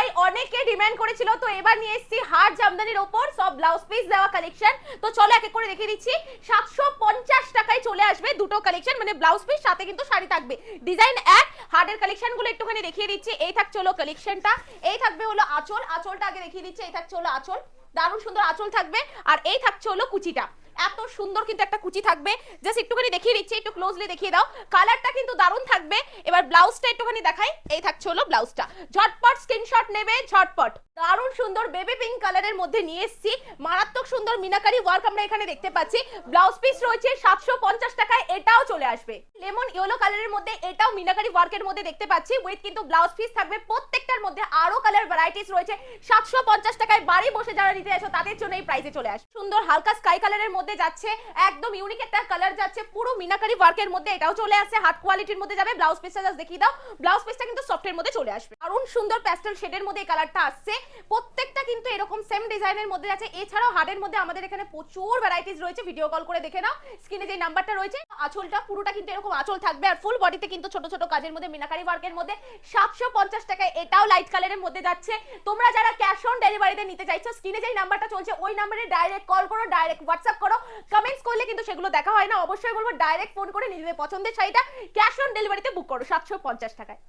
ভাই অনেকে ডিমান্ড করেছিল, তো এবার নিয়ে এসেছি হার জামদানির ওপর, সব ব্লাউজ পিস দেওয়া কালেকশন তো চলো এক এক করে দেখিয়ে দিচ্ছি। সাতশো পঞ্চাশ টাকায় চলে আসবে দুটো কালেকশন মানে ব্লাউজ পিস সাথে কিন্তু শাড়ি থাকবে। ডিজাইন এক হার্ডের কালেকশনগুলো একটুখানি দেখিয়ে দিচ্ছি। এই থাকছে হলো কালেকশনটা এই থাকবে হলো আঁচল। আঁচলটা আগে দেখিয়ে দিচ্ছি। এই থাকছে হলো আঁচল। দারুণ সুন্দর আঁচল থাকবে। আর এই থাকছে হলো কুচিটা। এত সুন্দর কিন্তু একটা কুচি থাকবে। জাস্ট একটুখানি দেখিয়ে দিচ্ছি, একটু ক্লোজলি দেখিয়ে দাও। কালারটা কিন্তু দারুণ থাকবে। এবার ব্লাউজটা একটুখানি দেখাই। এই থাকছে হলো ব্লাউজটা ঝটপট স্ক্রিনশট নেবে ঝটপট। দারুণ সুন্দর বেবি পিঙ্ক কালারের মধ্যে নিয়ে এসেছি। মারাত্মক সুন্দর মিনাকারি ওয়ার্ক আমরা এখানে দেখতে পাচ্ছি। ব্লাউজ পিস রয়েছে সাতশো পঞ্চাশ টাকায়, এটাও চলে আসবে। লেমন ইয়েলো কালারের মধ্যে এটাও মিনাকারি ওয়ার্কের মধ্যে দেখতে পাচ্ছি। উইথ কিন্তু ব্লাউজ পিস থাকবে। প্রত্যেকটার মধ্যে আরও কালার ভ্যারাইটিস রয়েছে। সাতশো পঞ্চাশ টাকায় বাড়ি বসে যারা নিতে আসো তাদের জন্য এই প্রাইসে চলে আসবে। সুন্দর হালকা স্কাই কালারের মধ্যে যাচ্ছে। একদম ইউনিক একটা কালার যাচ্ছে। পুরো মিনাকারি ওয়ার্কের মধ্যে এটাও চলে আসছে। হাত কোয়ালিটির মধ্যে যাবে। ব্লাউজ পিসটা জাস্ট দেখিয়ে দাও। ব্লাউজ পিসটা কিন্তু সফটের মধ্যে চলে আসবে। দারুণ সুন্দর প্যাস্টেল শেডের মধ্যে এই কালারটা আসছে। প্রত্যেকটা কিন্তু এরকম সেম ডিজাইনের মধ্যে আছে। এছাড়াও হার্ডের মধ্যে আমাদের এখানে প্রচুর ভ্যারাইটিস রয়েছে। ভিডিও কল করে দেখে নাও। স্ক্রিনে যে নাম্বারটা রয়েছে, আঁচলটা পুরোটা কিন্তু এরকম আঁচল থাকবে আর ফুল বডিতে কিন্তু ছোট ছোট কাজের মধ্যে, মিনাকারি ওয়ার্কের মধ্যে সাতশো পঞ্চাশ টাকায় এটাও লাইট কালারের মধ্যে যাচ্ছে। তোমরা যারা ক্যাশ অন ডেলিভারিতে নিতে চাইছো স্ক্রিনে যেই নাম্বারটা চলছে, ওই নাম্বারে ডাইরেক্ট কল করো ডাইরেক্ট হোয়াটসঅ্যাপ করো। কমেন্টস করলে কিন্তু সেগুলো দেখা হয় না। অবশ্যই বলব ডাইরেক্ট ফোন করে নিজেদের পছন্দের শাড়িটা ক্যাশ অন ডেলিভারিতে বুক করো, সাতশো পঞ্চাশ টাকায়।